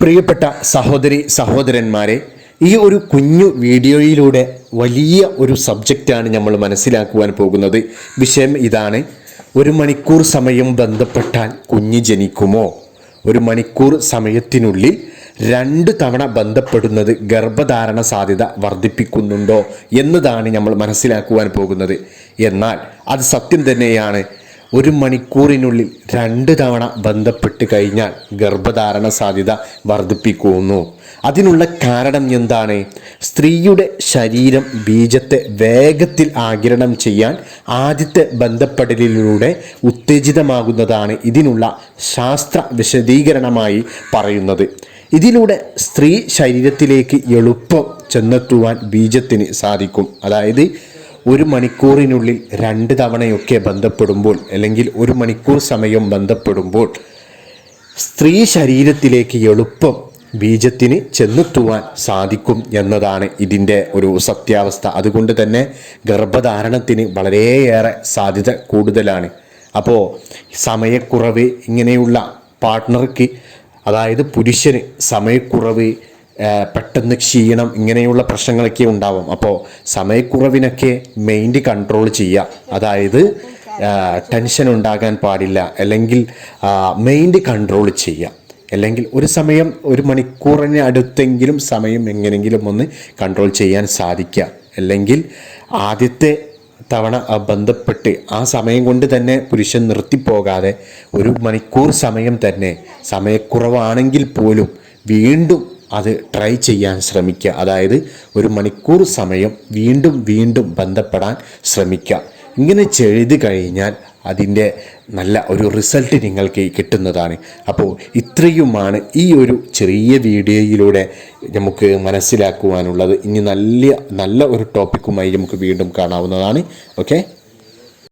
പ്രിയപ്പെട്ട സഹോദരി സഹോദരന്മാരെ ഈ ഒരു കുഞ്ഞു വീഡിയോയിലൂടെ വലിയ ഒരു സബ്ജക്റ്റാണ് നമ്മൾ മനസ്സിലാക്കുവാൻ പോകുന്നത്. വിഷയം ഇതാണ് ഒരു മണിക്കൂർ സമയം ബന്ധപ്പെട്ടാൽ കുഞ്ഞ് ജനിക്കുമോ? ഒരു മണിക്കൂർ സമയത്തിനുള്ളിൽ രണ്ട് തവണ ബന്ധപ്പെടുന്നത് ഗർഭധാരണ സാധ്യത വർദ്ധിപ്പിക്കുന്നുണ്ടോ എന്നതാണ് നമ്മൾ മനസ്സിലാക്കുവാൻ പോകുന്നത്. എന്നാൽ അത് സത്യം തന്നെയാണ് ഒരു മണിക്കൂറിനുള്ളിൽ രണ്ട് തവണ ബന്ധപ്പെട്ട് കഴിഞ്ഞാൽ ഗർഭധാരണ സാധ്യത വർദ്ധിപ്പിക്കുന്നു. അതിനുള്ള കാരണം എന്താണ്? സ്ത്രീയുടെ ശരീരം ബീജത്തെ വേഗത്തിൽ ആഗിരണം ചെയ്യാൻ ആദ്യത്തെ ബന്ധപ്പെടലിലൂടെ ഉത്തേജിതമാകുന്നതാണ് ഇതിനുള്ള ശാസ്ത്ര വിശദീകരണമായി പറയുന്നത്. ഇതിലൂടെ സ്ത്രീ ശരീരത്തിലേക്ക് എളുപ്പം ചെന്നെത്തുവാൻ ബീജത്തിന് സാധിക്കും. അതായത് ഒരു മണിക്കൂറിനുള്ളിൽ രണ്ട് തവണയൊക്കെ ബന്ധപ്പെടുമ്പോൾ അല്ലെങ്കിൽ ഒരു മണിക്കൂർ സമയം ബന്ധപ്പെടുമ്പോൾ സ്ത്രീ ശരീരത്തിലേക്ക് എളുപ്പം ബീജത്തിന് ചെന്നെത്തുവാൻ സാധിക്കും എന്നതാണ് ഇതിന്റെ ഒരു സത്യാവസ്ഥ. അതുകൊണ്ട് തന്നെ ഗർഭധാരണത്തിന് വളരെയേറെ സാധ്യത കൂടുതലാണ്. അപ്പോൾ സമയക്കുറവ് ഇങ്ങനെയുള്ള പാർട്ട്ണർക്ക് അതായത് പുരുഷന് സമയക്കുറവ് പെട്ടെന്ന് ക്ഷീണം ഇങ്ങനെയുള്ള പ്രശ്നങ്ങളൊക്കെ ഉണ്ടാവും. അപ്പോൾ സമയക്കുറവിനൊക്കെ മൈൻഡ് കൺട്രോൾ ചെയ്യുക അതായത് ടെൻഷൻ ഉണ്ടാകാൻ പാടില്ല. അല്ലെങ്കിൽ മൈൻഡ് കൺട്രോൾ ചെയ്യുക അല്ലെങ്കിൽ ഒരു സമയം ഒരു മണിക്കൂറിന് അടുത്തെങ്കിലും സമയം എങ്ങനെങ്കിലും ഒന്ന് കൺട്രോൾ ചെയ്യാൻ സാധിക്കുക അല്ലെങ്കിൽ ആദ്യത്തെ തവണ ബന്ധപ്പെട്ട് ആ സമയം കൊണ്ട് തന്നെ പുരുഷൻ നിർത്തിപ്പോകാതെ ഒരു മണിക്കൂർ സമയം തന്നെ സമയക്കുറവാണെങ്കിൽ പോലും വീണ്ടും അത് ട്രൈ ചെയ്യാൻ ശ്രമിക്കുക. അതായത് ഒരു മണിക്കൂർ സമയം വീണ്ടും വീണ്ടും ബന്ധപ്പെടാൻ ശ്രമിക്കുക. ഇങ്ങനെ ചെയ്ത് കഴിഞ്ഞാൽ അതിന്റെ നല്ല ഒരു റിസൾട്ട് നിങ്ങൾക്ക് കിട്ടുന്നതാണ്. അപ്പോൾ ഇത്രയുമാണ് ഈ ഒരു ചെറിയ വീഡിയോയിലൂടെ നമുക്ക് മനസ്സിലാക്കുവാനുള്ളത്. ഇനി നല്ല നല്ല ഒരു ടോപ്പിക്കുമായി നമുക്ക് വീണ്ടും കാണാവുന്നതാണ്. ഓക്കെ